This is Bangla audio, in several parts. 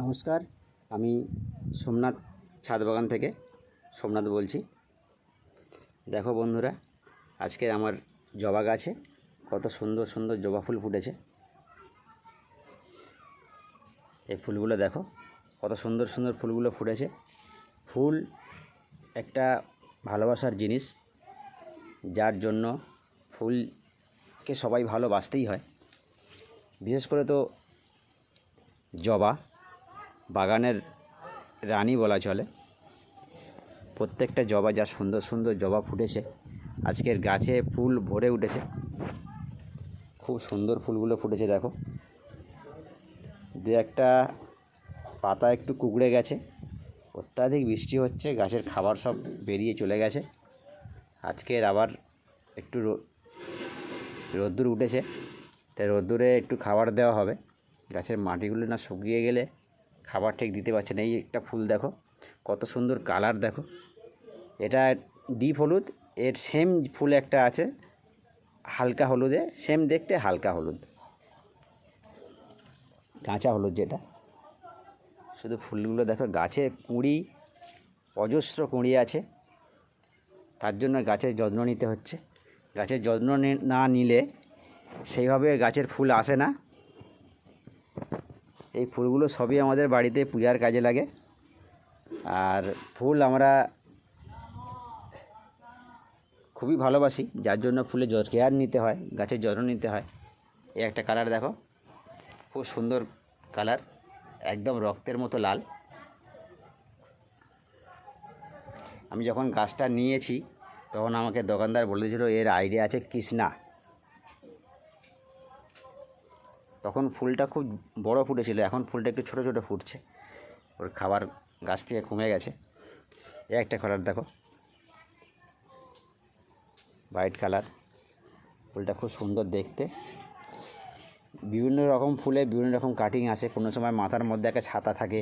নমস্কার, আমি সোমনাথ ছাদ বাগান থেকে সোমনাথ বলছি। দেখো বন্ধুরা, আজকে আমার জবা গাছে কত সুন্দর সুন্দর জবা ফুল ফুটেছে। এই ফুলগুলো দেখো, কত সুন্দর সুন্দর ফুলগুলো ফুটেছে। ফুল একটা ভালোবাসার জিনিস, যার জন্য ফুলকে সবাই ভালোবাসতেই হয়। বিশেষ করে তো জবা বাগানের রানী বলা চলে। প্রত্যেকটা জবা যা সুন্দর সুন্দর জবা ফুটেছে, আজকের গাছে ফুল ভরে উঠেছে। খুব সুন্দর ফুলগুলো ফুটেছে, দেখো। দু একটা পাতা একটু কুকড়ে গেছে, অত্যাধিক বৃষ্টি হচ্ছে, গাছের খাবার সব বেরিয়ে চলে গেছে। আজকের আবার একটু রোদ্দুর উঠেছে, তাই রোদ্দুরে একটু খাবার দেওয়া হবে। গাছের মাটিগুলো না শুকিয়ে গেলে খাবার ঠিক দিতে পারছে না। এই একটা ফুল দেখো, কত সুন্দর কালার দেখো। এটা ডিপ হলুদ, এর সেম ফুল একটা আছে, হালকা হলুদে সেম দেখতে হালকা হলুদ। কাঁচা হলুদ যেটা। শুধু ফুলগুলো দেখো, গাছে কুঁড়ি, অজস্র কুঁড়ি আছে। তার জন্য গাছের যত্ন নিতে হচ্ছে। গাছের যত্ন নে- নিলে সেইভাবে গাছের ফুল আসে না। এই ফুলগুলো সবই আমাদের বাড়িতে পূজার কাজে লাগে। আর ফুল আমরা খুবই ভালোবাসি, যার জন্য ফুলে জ- কেয়ার নিতে হয় গাছের যত্ন নিতে হয়। এই একটা কালার দেখো, খুব সুন্দর কালার একদম রক্তের মতো লাল। আমি যখন গাছটা নিয়েছি, তখন আমাকে দোকানদার বলেছিল, এর আইডিয়া আছে কৃষ্ণা। তখন ফুলটা খুব বড় ফুটেছিল, এখন ফুলটা একটু ছোট ছোট ফুটছে। ওর খাবার গাছ থেকে কমে গেছে। এ একটা কালার দেখো। হোয়াইট কালার ফুলটা খুব সুন্দর দেখতে। বিভিন্ন রকম ফুলে বিভিন্ন রকম কাটিং আসে। কোনো সময় মাথার মধ্যে একটা ছাতা থাকে,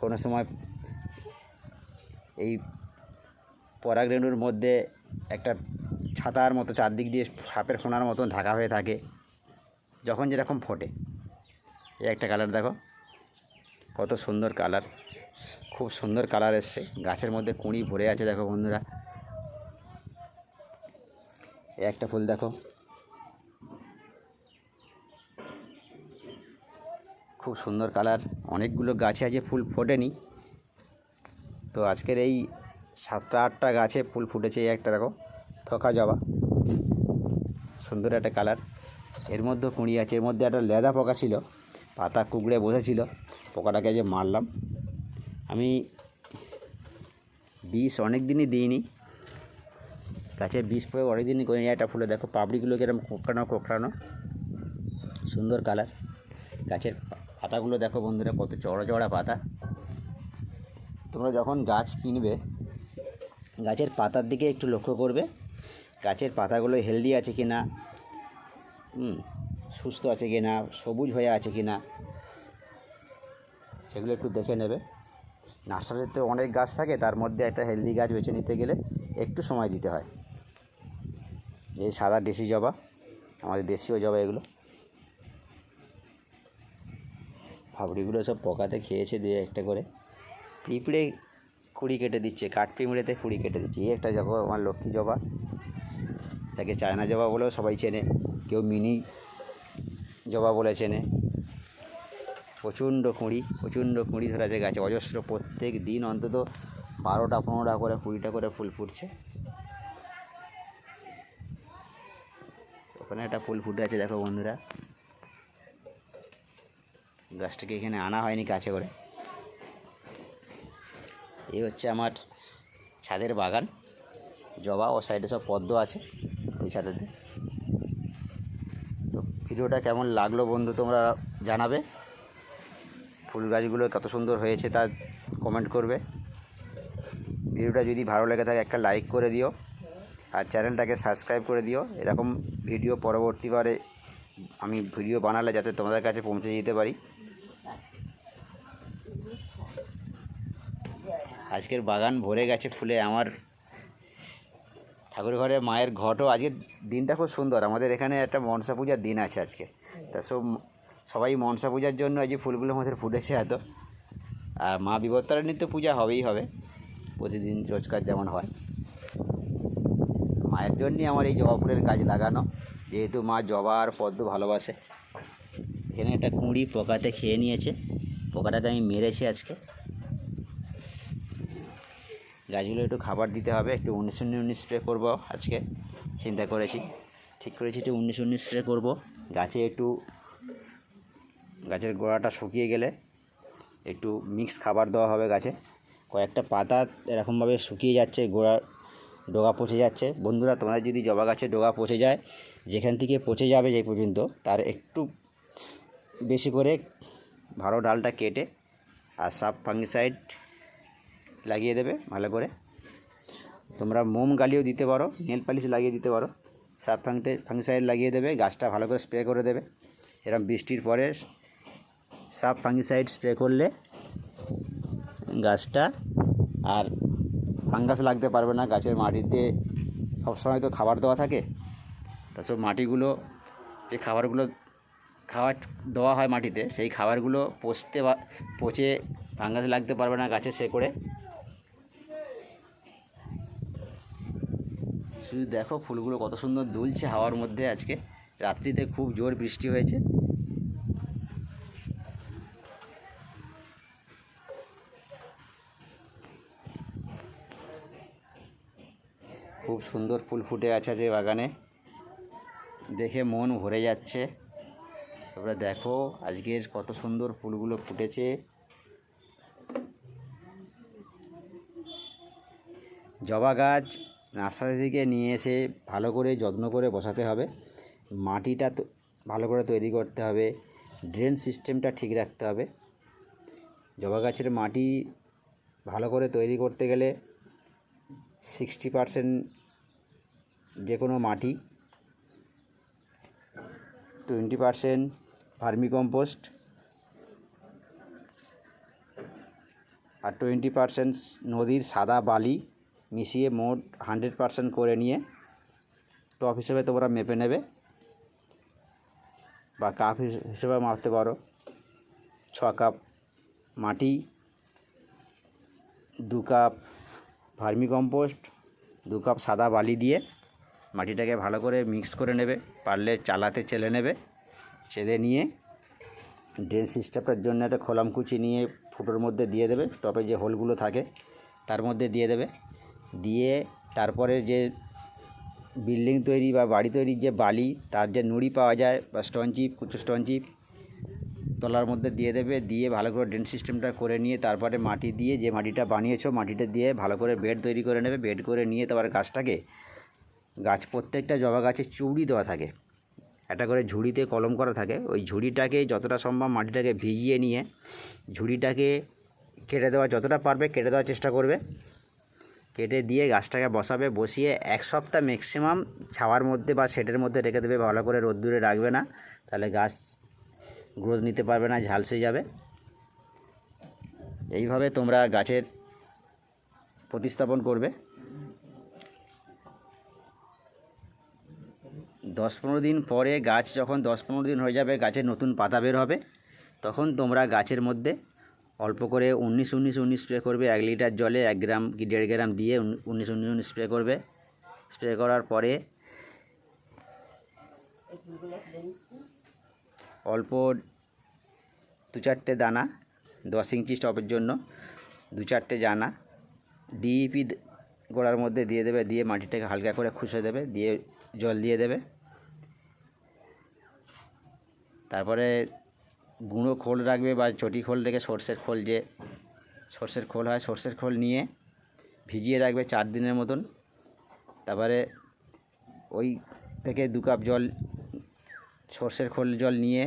কোনো সময় এই পরাগরেণুর মধ্যে একটা ছাতার মতো চারদিক দিয়ে সাপের ফোনার মতন ঢাকা হয়ে থাকে। যখন যেরকম ফোটে। এই একটা কালার দেখো। কত সুন্দর কালার খুব সুন্দর কালার এসছে। গাছের মধ্যে কুঁড়ি ভরে আছে দেখো বন্ধুরা। একটা ফুল দেখো। খুব সুন্দর কালার অনেকগুলো গাছে আছে ফুল ফোটেনি। তো আজকের এই সাতটা আটটা গাছে ফুল ফুটেছে এই একটা দেখো। থকা জবা। সুন্দর একটা কালার এর মধ্যে কুঁড়ি আছে, এর মধ্যে একটা লেদা পোকা ছিল, পাতা কুকড়ে বসেছিল, পোকাটাকে যে মারলাম। আমি বিষ অনেক দিনই দিইনি গাছে বিষ প্রয়োগ অনেক দিনই করিনি। একটা ফুলে দেখো, পাপড়িগুলো কিরম কোকড়ানো কোকড়ানো, সুন্দর কালার গাছের পাতাগুলো দেখো বন্ধুরা, কত চড়া চড়া পাতা। তোমরা যখন গাছ কিনবে, গাছের পাতার দিকে একটু লক্ষ্য করবে, গাছের পাতাগুলো হেলদি আছে কি না সুস্থ আছে কি না সবুজ হয়ে আছে কি না সেগুলো একটু দেখে নেবে। নার্সারিতে অনেক গাছ থাকে, তার মধ্যে একটা হেলদি গাছ বেছে নিতে গেলে একটু সময় দিতে হয়। এই সাদা দেশি জবা, আমাদের দেশীয় জবা এগুলো। ফাবড়িগুলো সব পোকাতে খেয়েছে দিয়ে একটা করে। পিঁপড়ে কুড়ি কেটে দিচ্ছে কাঠ পিঁপড়েতে কুড়ি কেটে দিচ্ছে। এই একটা জবা, আমার লক্ষ্মী জবা, তাকে চায়না জবা বলেও সবাই চেনে। কেউ মিনি জবা বলে চেনে। প্রচণ্ড কুঁড়ি প্রচণ্ড কুঁড়ি ধরা যায় গাছে। অজস্র প্রত্যেক দিন অন্তত বারোটা, পনেরোটা করে, কুড়িটা করে ফুল ফুটছে। ওখানে একটা ফুল ফুটে আছে, দেখো বন্ধুরা। গাছটাকে এখানে আনা হয়নি কাছে করে। এই হচ্ছে আমার ছাদের বাগান। জবা ও সাইডে সব পদ্ম আছে ওই ছাদেতে ভিডিওটা কেমন লাগল বন্ধু তোমরা জানাবে? ফুল গাছগুলো কত সুন্দর হয়েছে তা কমেন্ট করবে। ভিডিওটা যদি ভালো লেগে থাকে একটা লাইক করে দিও। আর চ্যানেলটাকে সাবস্ক্রাইব করে দিও। এরকম ভিডিও পরবর্তীবারে আমি ভিডিও বানালে যাতে তোমাদের কাছে পৌঁছে যেতে পারি। আজকের বাগান ভরে গেছে ফুলে। আমার ঠাকুর ঘরে মায়ের ঘটও। আজকের দিনটা খুব সুন্দর। আমাদের এখানে একটা মনসা পূজার দিন আছে আজকে। তা সব সবাই মনসা পূজার জন্য যে ফুলগুলো আমাদের ফুটেছে এত। আর মা বিবর্তারিণীর তো পূজা হবেই হবে। প্রতিদিন রোজকার যেমন হয়। মায়ের জন্যই আমার এই জবা ফুলের গাছ লাগানো। যেহেতু মা জবা আর পদ্ম ভালোবাসে। এখানে একটা কুঁড়ি পোকাতে খেয়ে নিয়েছে। পোকাটাকে আমি মেরেছি আজকে। গাছগুলো একটু খাবার দিতে হবে, একটু উনিশ উনিশ স্প্রে করব আজকে, চিন্তা করেছি। ঠিক করেছি, একটু উনিশ উনিশ স্প্রে করব। গাছে একটু, গাছের গোড়াটা শুকিয়ে গেলে একটু মিক্স খাবার দেওয়া হবে গাছে। কয়েকটা পাতা এরকমভাবে শুকিয়ে যাচ্ছে গোড়া ডোগা পচে যাচ্ছে। বন্ধুরা তোমরা যদি জবা গাছে ডোগা পচে যায়, যেখান থেকে পচে যাবে যে পর্যন্ত, তার একটু বেশি করে ভালো ডালটা কেটে, আর সাব ফাঙ্গিসাইড লাগিয়ে দেবে ভালো করে। তোমরা মোম গালিও দিতে পারো, নেল পালিশ লাগিয়ে দিতে পারো। সাব ফাঙ্গি ফাঙ্গিসাইড লাগিয়ে দেবে, গাছটা ভালো করে স্প্রে করে দেবে। এরকম বৃষ্টির পরে সাব ফাঙ্গিসাইড স্প্রে করলে গাছটা আর ফাঙ্গাস লাগতে পারবে না। গাছের মাটিতে সবসময় তো খাবার দেওয়া থাকে। তাছাড়া মাটিগুলো, যে খাবারগুলো খাবার দেওয়া হয় মাটিতে, সেই খাবারগুলো পচতে পচে ফাঙ্গাস লাগতে পারবে না গাছে সে করে শুধু দেখো ফুলগুলো কত সুন্দর দুলছে হাওয়ার মধ্যে আজকে। রাত্রিতে খুব জোর বৃষ্টি হয়েছে। খুব সুন্দর ফুল ফুটে আছে যে বাগানে। দেখে মন ভরে যাচ্ছে। তোমরা দেখো আজকের কত সুন্দর ফুলগুলো ফুটেছে। জবা গাছ নার্সারি থেকে নিয়ে এসে ভালো করে যত্ন করে বসাতে হবে। মাটিটা ভালো করে তৈরি করতে হবে। ড্রেন সিস্টেমটা ঠিক রাখতে হবে। জবা গাছের মাটি ভালো করে তৈরি করতে গেলে সিক্সটি পারসেন্ট যে কোনো মাটি টোয়েন্টি পারসেন্ট ভার্মি কম্পোস্ট আর টোয়েন্টি পারসেন্ট নদীর সাদা বালি মিশিয়ে মোট হান্ড্রেড পারসেন্ট করে নিয়ে টপ হিসেবে তোমরা মেপে নেবে। বা কাপ হিসেবে মাপতে পারো। ছ কাপ মাটি, দু কাপ ভার্মি কম্পোস্ট দু কাপ সাদা বালি দিয়ে মাটিটাকে ভালো করে মিক্স করে নেবে। পারলে চালাতে চেলে নেবে। চেলে নিয়ে ড্রেন সিস্টেমটার জন্য একটা খোলামকুচি নিয়ে ফুটোর মধ্যে দিয়ে দেবে। টপে যে হোলগুলো থাকে, তার মধ্যে দিয়ে দেবে। দিয়ে তারপরে যে বিল্ডিং তৈরি বা বাড়ি তৈরির যে বালি, তার যে নুড়ি পাওয়া যায় বা স্টোন চিপ কুচো স্টোন চিপ তলার মধ্যে দিয়ে দেবে, দিয়ে ভালো করে ড্রেন সিস্টেমটা করে নিয়ে তারপরে মাটি দিয়ে যে মাটিটা বানিয়েছো, মাটিটা দিয়ে ভালো করে বেড তৈরি করে নেবে বেড করে নিয়ে তারপর গাছটাকে, গাছ প্রত্যেকটা জবা গাছে চুড়ি দেওয়া থাকে। একটা করে ঝুড়িতে কলম করা থাকে। ওই ঝুড়িটাকে যতটা সম্ভব মাটিটাকে ভিজিয়ে নিয়ে ঝুড়িটাকে কেটে দেওয়া যতটা পারবে, কেটে দেওয়ার চেষ্টা করবে। কেটে দিয়ে গাছটাকে বসাবে, বসিয়ে এক সপ্তাহ ম্যাক্সিমাম ছাওয়ার মধ্যে বা শেডের মধ্যে রেখে দেবে, ভালো করে রোদ্দুরে রাখবে না। তাহলে গাছ গ্রোথ নিতে পারবে না ঝালসে যাবে। এইভাবে তোমরা গাছের প্রতিস্থাপন করবে। দশ পনেরো দিন পরে গাছ যখন দশ পনেরো দিন হয়ে যাবে গাছের নতুন পাতা বের হবে, তখন তোমরা গাছের মধ্যে অল্প করে উনিশ উনিশ উনিশ স্প্রে করবে, এক লিটার জলে এক গ্রাম কি দেড় গ্রাম দিয়ে উন- উনিশ উনিশ উনিশ স্প্রে করবে। স্প্রে করার পরে অল্প দু চারটে দানা, দশ ইঞ্চি স্টপের জন্য দু চারটে জানা ডিইপি গোড়ার মধ্যে দিয়ে দেবে, দিয়ে মাটিটাকে হালকা করে খুশে দেবে, দিয়ে জল দিয়ে দেবে। তারপরে গুঁড়ো খোল রাখবে বা চটি খোল রেখে সর্ষের খোল যে সর্ষের খোল হয় সর্ষের খোল নিয়ে ভিজিয়ে রাখবে চার দিনের মতন। তারপরে ওই থেকে দু কাপ জল, সর্ষের খোল জল নিয়ে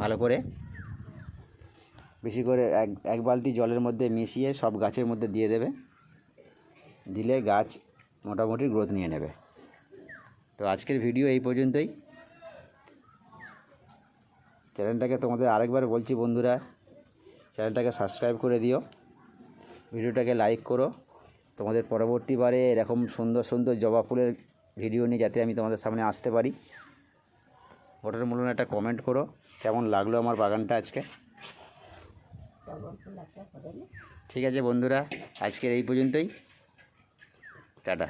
ভালো করে বেশি করে এক এক বালতি জলের মধ্যে মিশিয়ে সব গাছের মধ্যে দিয়ে দেবে। দিলে গাছ মোটামুটি গ্রোথ নিয়ে নেবে। তো আজকের ভিডিও এই পর্যন্তই। চ্যানেলটাকে তোমাদের আরেকবার বলছি বন্ধুরা, চ্যানেলটাকে সাবস্ক্রাইব করে দিও, ভিডিওটাকে লাইক করো। তোমাদের পরবর্তীবারে এরকম সুন্দর সুন্দর জবা ফুলের ভিডিও নিয়ে যাতে আমি তোমাদের সামনে আসতে পারি। ওটার মূল্য একটা কমেন্ট করো, কেমন লাগল আমার বাগানটা আজকে? ঠিক আছে বন্ধুরা, আজকের এই পর্যন্তই। টাটা।